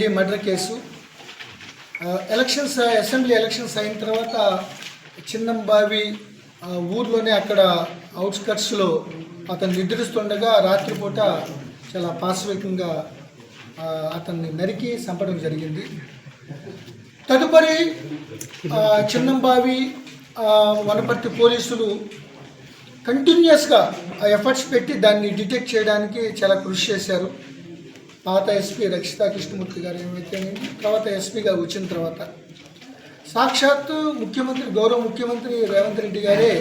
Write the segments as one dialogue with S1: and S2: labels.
S1: Reddy murder case. Elections assembly elections అయిన తర్వాత చిన్నంబావి ఊర్లోనే అక్కడ అవుట్స్కట్స్లో అతను నిద్రిస్తుండగా రాత్రిపూట చాలా పాశవికంగా అతన్ని నరికి చంపడం జరిగింది. తదుపరి చిన్నంబావి వనపర్తి పోలీసులు కంటిన్యూస్గా ఆ ఎఫర్ట్స్ పెట్టి దాన్ని డిటెక్ట్ చేయడానికి చాలా కృషి చేశారు. పాత ఎస్పీ రక్షితా కృష్ణమూర్తి గారు ఏమైతే తర్వాత ఎస్పీగా వచ్చిన తర్వాత. సాక్షాత్తు ముఖ్యమంత్రి గౌరవ ముఖ్యమంత్రి రేవంత్ రెడ్డి గారే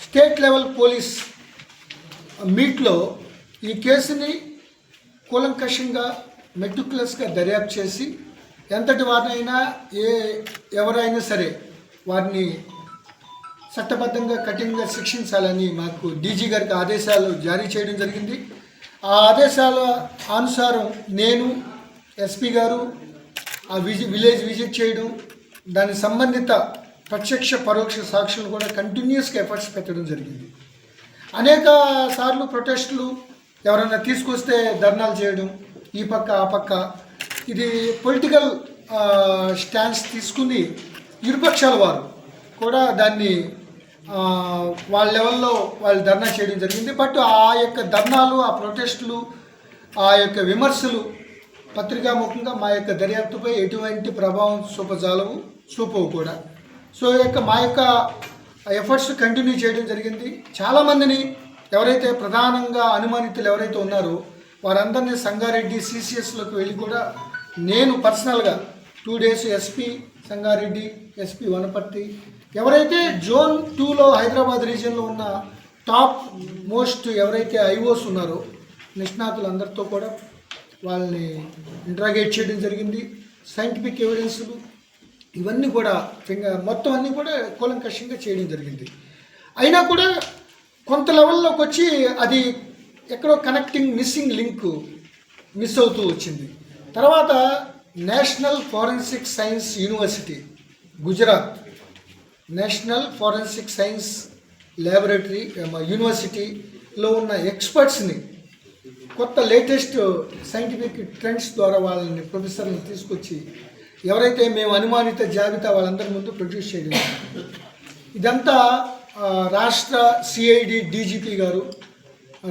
S1: స్టేట్ లెవెల్ పోలీస్ మీట్లో ఈ కేసుని కూలంకషంగా మెటిక్యులస్గా దర్యాప్తు చేసి ఎంతటి వారినైనా ఏ ఎవరైనా సరే వారిని చట్టబద్ధంగా కఠినంగా శిక్షించాలని మాకు డీజీ గారికి ఆదేశాలు జారీ చేయడం జరిగింది. ఆ ఆదేశాల అనుసారం నేను ఎస్పీ గారు ఆ విజి విలేజ్ విజిట్ చేయడం దాని సంబంధిత ప్రత్యక్ష పరోక్ష సాక్షులు కూడా కంటిన్యూస్గా ఎఫర్ట్స్ పెట్టడం జరిగింది. అనేక సార్లు ప్రొటెస్టులు ఎవరైనా తీసుకొస్తే ధర్నాలు చేయడం ఈ పక్క ఆ పక్క. ఇది పొలిటికల్ స్టాండ్స్ తీసుకుని ఇరుపక్షాల వారు. కూడా దాన్ని వాళ్ళ లెవెల్లో వాళ్ళు ధర్నా చేయడం జరిగింది. బట్ ఆ యొక్క ధర్నాలు ఆ ప్రొటెస్టులు ఆ యొక్క విమర్శలు పత్రికాముఖంగా మా యొక్క దర్యాప్తుపై ఎటువంటి ప్రభావం చూపజాలవు చూపవు కూడా. సో ఈ యొక్క మా యొక్క ఎఫర్ట్స్ కంటిన్యూ చేయడం జరిగింది. చాలామందిని ఎవరైతే ప్రధానంగా అనుమానితులు ఎవరైతే ఉన్నారో వారందరినీ సంగారెడ్డి సిసిఎస్లోకి వెళ్ళి కూడా నేను పర్సనల్గా two days SP Sangareddy SP Wanaparthy ఎవరైతే జోన్ టూలో హైదరాబాద్ రీజియన్లో ఉన్న టాప్ మోస్ట్ ఎవరైతే ఐఓస్ ఉన్నారో నిష్ణాతులందరితో కూడా వాళ్ళని ఇంట్రాగేట్ చేయడం జరిగింది. సైంటిఫిక్ ఎవిడెన్స్లు ఇవన్నీ కూడా ఫింగర్ మొత్తం అన్నీ కూడా కూలంకషంగా చేయడం జరిగింది. అయినా కూడా కొంత లెవెల్లోకి వచ్చి అది ఎక్కడో కనెక్టింగ్ మిస్సింగ్ లింక్ మిస్ అవుతూ వచ్చింది. తర్వాత national forensic science university Gujarat. National forensic science laboratory యూనివర్సిటీలో ఉన్న ఎక్స్పర్ట్స్ని కొత్త లేటెస్ట్ సైంటిఫిక్ ట్రెండ్స్ ద్వారా వాళ్ళని ప్రొఫెసర్ని తీసుకొచ్చి ఎవరైతే మేము అనుమానిత జాబితా వాళ్ళందరి ముందు ప్రొడ్యూస్ చేయడం ఇదంతా రాష్ట్ర సిఐడి డీజీపీ గారు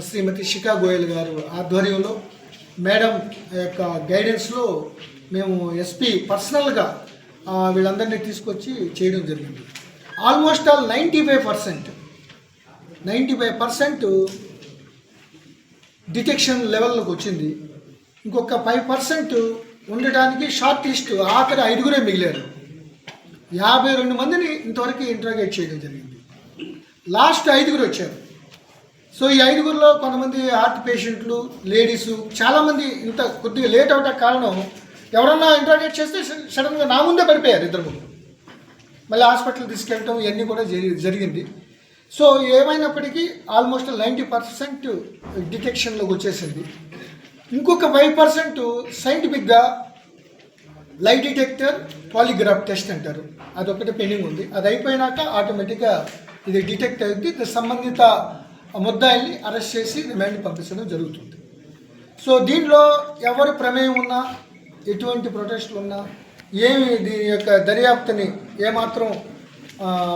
S1: శ్రీమతి శిఖా గోయల్ గారు ఆధ్వర్యంలో మేడం యొక్క గైడెన్స్లో మేము ఎస్పీ పర్సనల్గా వీళ్ళందరినీ తీసుకొచ్చి చేయడం జరిగింది. Almost all ninety five percent ninety five percent detection లెవెల్లోకి వచ్చింది. ఇంకొక ఫైవ్ పర్సెంట్ ఉండటానికి షార్ట్ లిస్ట్ ఆఖరి ఐదుగురే మిగిలారు. యాభై రెండు మందిని ఇంతవరకు ఇంట్రాగేట్ చేయడం జరిగింది. లాస్ట్ ఐదుగురు వచ్చారు. సో ఈ ఐదుగురిలో కొంతమంది హార్ట్ పేషెంట్లు లేడీసు చాలామంది ఇంత కొద్దిగా లేట్ అవటం కారణం ఎవరన్నా ఇంట్రాగేట్ చేస్తే సడన్గా నా ముందే పడిపోయారు ఇద్దరు మళ్ళీ హాస్పిటల్ తీసుకెళ్ళటం ఇవన్నీ కూడా జరిగింది. సో ఏమైనప్పటికీ ఆల్మోస్ట్ నైంటీ పర్సెంట్ డిటెక్షన్లోకి వచ్చేసింది. ఇంకొక ఫైవ్ పర్సెంట్ సైంటిఫిక్గా లైట్ డిటెక్టర్ పాలిగ్రాఫ్ టెస్ట్ అంటారు. అదొకటి పెండింగ్ ఉంది. అది అయిపోయినాక ఆటోమేటిక్గా ఇది డిటెక్ట్ అవుతుంది సంబంధిత ముద్దాయిల్ని అరెస్ట్ చేసి రిమాండ్ పంపించడం జరుగుతుంది. సో దీనిలో ఎవరి ప్రమేయం ఉన్నా ఎటువంటి ప్రొటెస్ట్లు ఉన్నా ఏమి దీని యొక్క దర్యాప్తుని ఏమాత్రం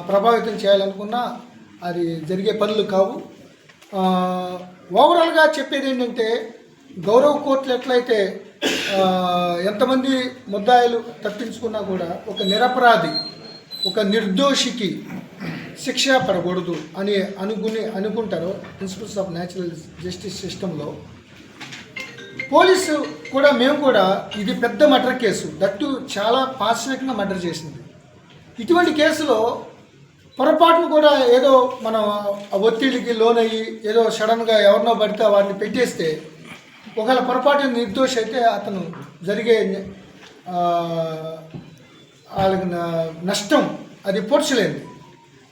S1: ప్రభావితం చేయాలనుకున్నా అది జరిగే పనులు కావు. ఓవరాల్గా చెప్పేది ఏంటంటే గౌరవ కోర్టులు ఎట్లయితే ఎంతమంది ముద్దాయిలు తప్పించుకున్నా కూడా ఒక నిరపరాధి ఒక నిర్దోషికి శిక్ష పడకూడదు అని అనుకుని అనుకుంటారో ప్రిన్సిపల్స్ ఆఫ్ న్యాచురల్ జస్టిస్ సిస్టంలో. పోలీసు కూడా మేము కూడా ఇది పెద్ద మర్డర్ కేసు. దట్టు చాలా పాశ్వికంగా మర్డర్ చేసింది. ఇటువంటి కేసులో పొరపాటును కూడా ఏదో మనం ఒత్తిడికి లోనయ్యి ఏదో సడన్గా ఎవరినో పడితే వారిని పెట్టేస్తే ఒకవేళ పొరపాటు నిర్దోషి అయితే అతను జరిగే వాళ్ళకి నష్టం అది పోడ్చలేదు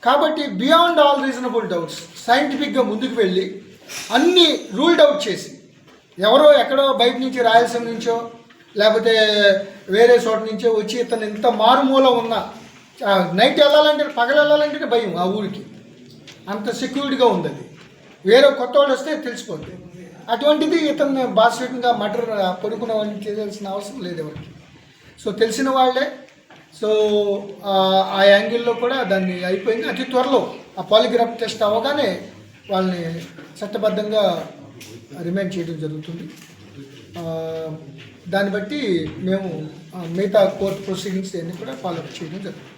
S1: కాబట్టి బియాండ్ ఆల్ రీజనబుల్ డౌట్స్ సైంటిఫిక్గా ముందుకు వెళ్ళి అన్ని రూల్డ్ అవుట్ చేసి ఎవరో ఎక్కడో బయట నుంచి రాయలసీమ నుంచో లేకపోతే వేరే చోట నుంచో వచ్చి ఇతను ఇంత మారుమూల ఉన్న నైట్ వెళ్ళాలంటే పగలు వెళ్ళాలంటే భయం ఆ ఊరికి. అంత సెక్యూరిటీగా ఉంది అది వేరే కొత్త వాళ్ళు వస్తే తెలిసిపోద్ది. అటువంటిది ఇతను బాస్వెట్గా మటర్ కొడుకున్న వాళ్ళని చేయాల్సిన అవసరం లేదు ఎవరికి. సో తెలిసిన వాళ్ళే. సో ఆ- యాంగిల్లో కూడా దాన్ని అయిపోయింది. అతి త్వరలో ఆ పాలిగ్రాఫ్ టెస్ట్ అవ్వగానే వాళ్ళని చట్టబద్ధంగా రిమైండ్ చేయడం జరుగుతుంది. దాన్ని బట్టి మేము మిగతా కోర్టు ప్రొసీడింగ్స్ అన్నీ కూడా ఫాలో చేయడం జరుగుతుంది.